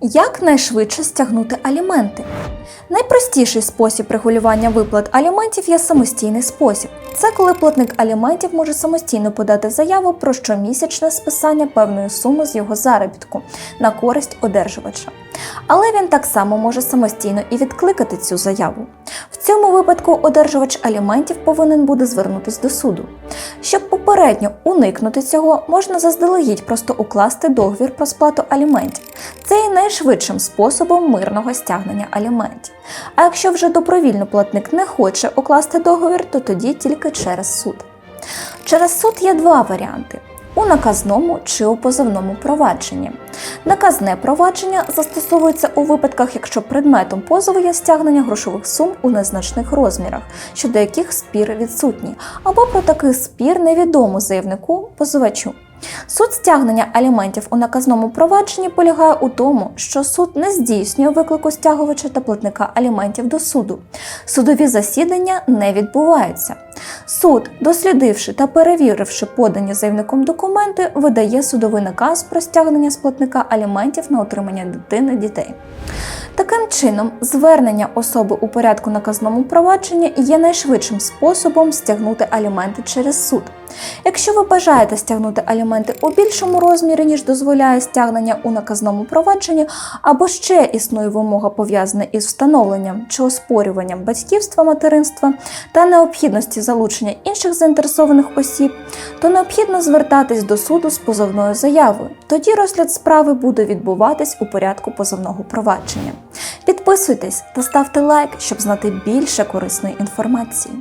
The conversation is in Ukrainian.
Як найшвидше стягнути аліменти? Найпростіший спосіб регулювання виплат аліментів є самостійний спосіб. Це коли платник аліментів може самостійно подати заяву про щомісячне списання певної суми з його заробітку на користь одержувача. Але він так само може самостійно і відкликати цю заяву. В цьому випадку одержувач аліментів повинен буде звернутися до суду. Щоб попередньо уникнути цього, можна заздалегідь просто укласти договір про сплату аліментів. Це є найшвидшим способом мирного стягнення аліментів. А якщо вже добровільно платник не хоче укласти договір, то тоді тільки через суд. Через суд є два варіанти. У наказному чи у позовному провадженні. Наказне провадження застосовується у випадках, якщо предметом позову є стягнення грошових сум у незначних розмірах, щодо яких спір відсутній, або про такий спір невідомо заявнику позивачу. Суд стягнення аліментів у наказному провадженні полягає у тому, що суд не здійснює виклику стягувача та платника аліментів до суду. Судові засідання не відбуваються. Суд, дослідивши та перевіривши подані заявником документи, видає судовий наказ про стягнення з платника аліментів на отримання дитини дітей. Таким чином, звернення особи у порядку наказному провадженні є найшвидшим способом стягнути аліменти через суд. Якщо ви бажаєте стягнути аліменти у більшому розмірі, ніж дозволяє стягнення у наказному провадженні, або ще існує вимога пов'язана із встановленням чи оспорюванням батьківства материнства та необхідності залучення інших заінтересованих осіб, то необхідно звертатись до суду з позовною заявою. Тоді розгляд справи буде відбуватись у порядку позовного провадження. Підписуйтесь та ставте лайк, щоб знати більше корисної інформації.